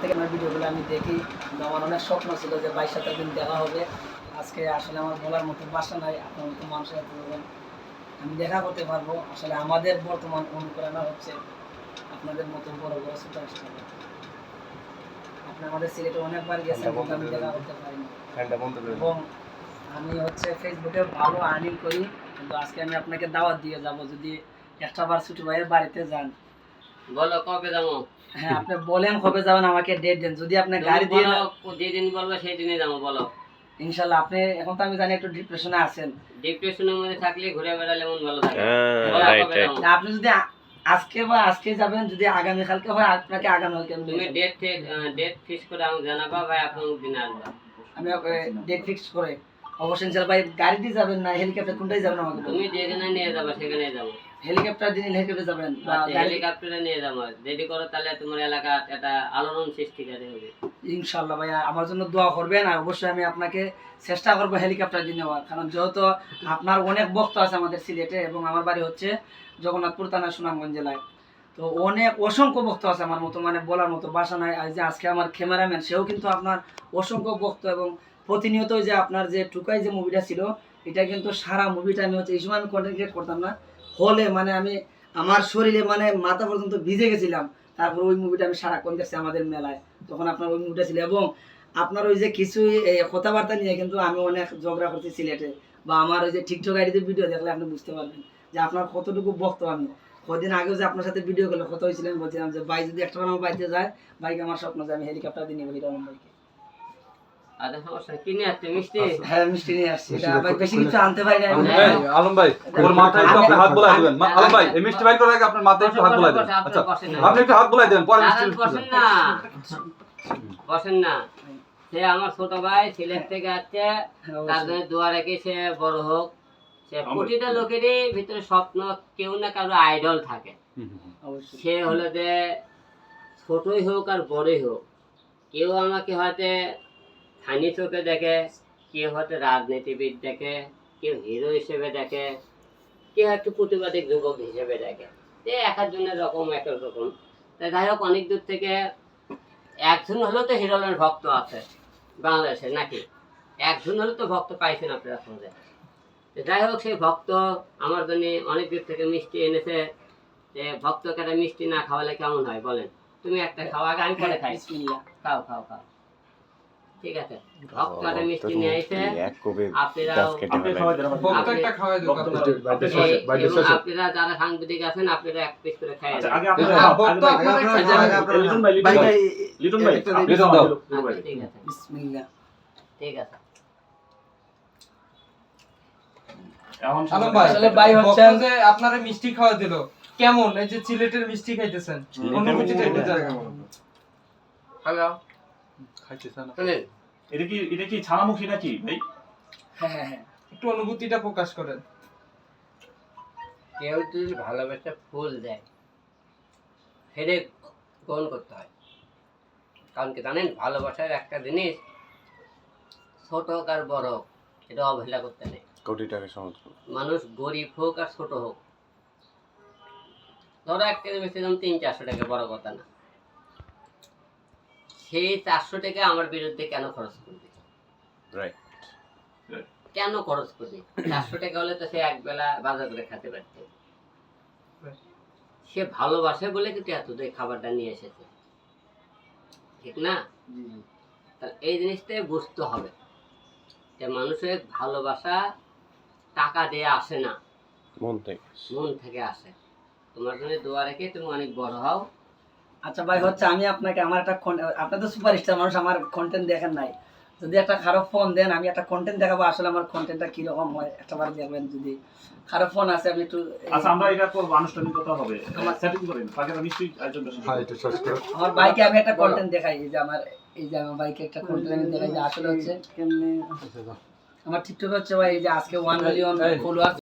থেকে আমার ভিডিওগুলো আমি দেখি। আমার অনেক স্বপ্ন ছিল যে বাইশ সাথে দিন দেখা হবে। আজকে আসলে আমার বলার মতো বাসা নাই আপনার মতো মানুষের। আমি দেখা করতে পারব। আসলে আমাদের বর্তমান অনুপ্রেরণা হচ্ছে আপনাদের মতো বড় বড় সুপারস্টার আপনি আমাদের সিলেটে অনেকবার গেছেন কিন্তু আমি দেখা করতে পারিনি। এবং আমি হচ্ছে ফেসবুকে ভালো আর্নিং করি। কিন্তু আজকে আমি আপনাকে দাওয়াত দিয়ে যাব। যদি একটা বার ছোট ভাইয়ের বাড়িতে যান বলো কবে যাব? হ্যাঁ আপনি বলেন কবে যাবেন আমাকে ডেট দেন। যদি আপনি গাড়ি দিয়ে যেদিন বলব সেই দিনই যাব বলো। ইনশাল্লাহ আপনি এখন তো আমি জানি একটু ডিপ্রেশনে আছেন। ডিপ্রেশনের মধ্যে থাকলে ঘুরে বেড়ালে মন ভালো থাকে। হ্যাঁ, আপনি যদি আজকে বা আজকে যাবেন যদি আগামী কালকে হয় আপনাকে আগামী কালকে আমি তুমি ডেট ডেট ফিক্স করে আমাকে জানাবা ভাই আপনি দিন আসবা। আমি ডেট ফিক্স করে অবশ্যই ইনশাল্লাহ ভাই গাড়ি দিয়ে যাবেন না হেলিকপ্টার কোনটাই যাবেন আমাকে তুমি যেখানে নিয়ে যাবা সেখানে যাব। হেলিকপ্টার দিন হেলিকপ্টারে যাবেন বা আচ্ছা, হেলিকপ্টারে নিয়ে যাব। যদি করো তাহলে তোমার এলাকা একটা আলোড়ন সৃষ্টিকারী হবে। ইনশাল্লাহ ভাইয়া আমার জন্য দোয়া করবেন আর অবশ্যই আমি আপনাকে চেষ্টা করব হেলিকপ্টার দিয়ে নেওয়ার। কারণ যেহেতু আপনার অনেক ভক্ত আছে আমাদের সিলেটে এবং আমার বাড়ি হচ্ছে জগন্নাথপুর থানা সুনামগঞ্জ জেলায়। তো অনেক অসংখ্য ভক্ত আছে আমার মতো মানে বলার মতো বাসা নাই। যে আজকে আমার ক্যামেরাম্যান সেও কিন্তু আপনার অসংখ্য ভক্ত এবং প্রতিনিয়ত যে আপনার যে টুকাই যে মুভিটা ছিল, এটা কিন্তু সারা মুভিটা আমি হচ্ছে, এই সময় আমি কন্টেন্ট ক্রিয়েট করতাম না। হলে মানে আমি আমার শরীরে মানে মাথা পর্যন্ত ভিজে গেছিলাম। তারপর ওই মুভিটা আমি সারাক্ষণ দেখছি আমাদের মেলায়। তখন আপনার ওই মুভিটা ছিল এবং আপনার ওই যে কিছু কথাবার্তা নিয়ে কিন্তু আমি অনেক ঝগড়া করছি সিলেটে। বা আমার ওই যে টিকটক আইডিতে ভিডিও দেখলে আপনি বুঝতে পারবেন যে আপনার কতটুকু ভক্ত আমি। কদিন আগেও যে আপনার সাথে ভিডিও করলে কথা হয়েছিল আমি বলছিলাম যে ভাই যদি একটা আমার বাড়িতে যায় বাইকে আমার স্বপ্ন যে আমি হেলিকপ্টার দিয়ে নেব হিরো ভাইকে আচ্ছা হ্যাঁ মিষ্টি নিয়ে আসছি। এটা ভাই বেশি কিছু আনতে পারি না আলম ভাই, ওর মাথায় একটু আপনি হাত বোলাই দিবেন। আলম ভাই এই মিষ্টি বাইর করার আগে আপনার মাথায় একটু হাত বোলাই দিবেন। আচ্ছা আপনি একটু হাত বোলাই দেবেন পরে মিষ্টি বসেন না। বসেন না। সে আমার ছোট ভাই সিলেট থেকে আসছে। হ্যাঁ, তার। জন্য দোয়া রেখে সে বড় হোক। প্রতিটা লোকেরই ভিতরে স্বপ্ন কেউ না কারও আইডল থাকে। সে হলো যে ছোটই হোক আর বড়ই হোক কেউ আমাকে হয়তো ফানি চোখে দেখে কেউ হয়তো রাজনীতিবিদ দেখে কেউ হিরো হিসেবে দেখে কেউ একটু প্রতিবাদী যুবক হিসেবে দেখে। এ এক একজনের রকম এক এক রকম। তাই যাই হোক অনেক দূর থেকে একজন হলেও তো হিরোলের ভক্ত আছে বাংলাদেশে নাকি? একজন হলেও তো ভক্ত পাইছেন আপনারা তো যাই হোক সেই ভক্ত আমার জন্য অনেক দূর থেকে মিষ্টি এনেছে। যে ভক্তকে একটা মিষ্টি না খাওয়ালে কেমন হয় বলেন? তুমি একটা খাওয়া আগে আমি পরে খাই। খাও খাও খাও। ঠিক আছে। ভক্ত মিষ্টি নিয়ে আইছে আপনারাও গাছ কেটে ফেলাই। বক্তা একটা খাওয়াই দিও কাপড়। এই- এবং আপনারা যারা সাংবাদিক আছেন আপনারা এক পিস করে খাই আচ্ছা, হ্যাঁ, আছে। ঠিক আছে। এখন আলম ভাই আসলে ভাই হচ্ছেন- যে আপনারা মিষ্টি খাওয়া দিল। কেমন? এই যে সিলেটের মিষ্টি খাইতেছেন। অনুভূতিটা একটু জানান হ্যালো। খাইতেছে এটা কি এটা কি ছানামুখী নাকি ভাই? হ্যাঁ হ্যাঁ হ্যাঁ। একটু অনুভূতিটা প্রকাশ করেন। কেউ যদি ভালোবাসা ফুল দেয় সেটা গ্রহণ করতে হয়। কারণ কি জানেন ভালোবাসার একটা জিনিস ছোট আর বড় এটা অবহেলা করতে নেই। কোটি টাকা সমাজ মানুষ গরিব হোক আর ছোট হোক। ধরো এক কেজি বেশি দাম তিন চারশো টাকা বড় কথা না। সেই চারশো টাকা আমার বিরুদ্ধে কেন খরচ করবে? রাইট কেন খরচ করবে? চারশো টাকা হলে তো সে এক বেলা বাজার করে খেতে পারত। সে ভালোবাসে বলে কিন্তু এত খাবারটা নিয়ে এসেছে। ঠিক না? তাহলে এই জিনিসটাই বুঝতে হবে যে মানুষের ভালোবাসা টাকা দিয়ে আসে না। মন থেকে। মন থেকে আসে। তোমার জন্য দোয়া রেখে তুমি অনেক বড় হও। আচ্ছা ভাই হচ্ছে আমি আপনাকে আমার একটা con- আপনি তো সুপারস্টার মানুষ আমার কন্টেন্ট দেখেন নাই। যদি একটা খারাপ ফোন দেন আমি একটা কন্টেন্ট দেখাবো আসলে আমার কন্টেন্টটা কীরকম হয় একটা বার দেখবেন যদি খারাপ ফোন আছে আপনি একটু আচ্ছা আমরা এটা করব আনুষ্ঠানিকতা হবে। আমার- সেটিং করেন তো নিশ্চয়ই হ্যাঁ, করব। একটু শেষ করো। আমার বাইকে আমি একটা কন্টেন্ট দেখাই এই যে আমার এই যে আমার বাইকে একটা কন্টেন্ট আমি দেখাই যে আসলে হচ্ছে কেমনে আমার টিকটক হচ্ছে ভাই এই যে আজকে ওয়ান মিলিয়ন। ফলোয়ার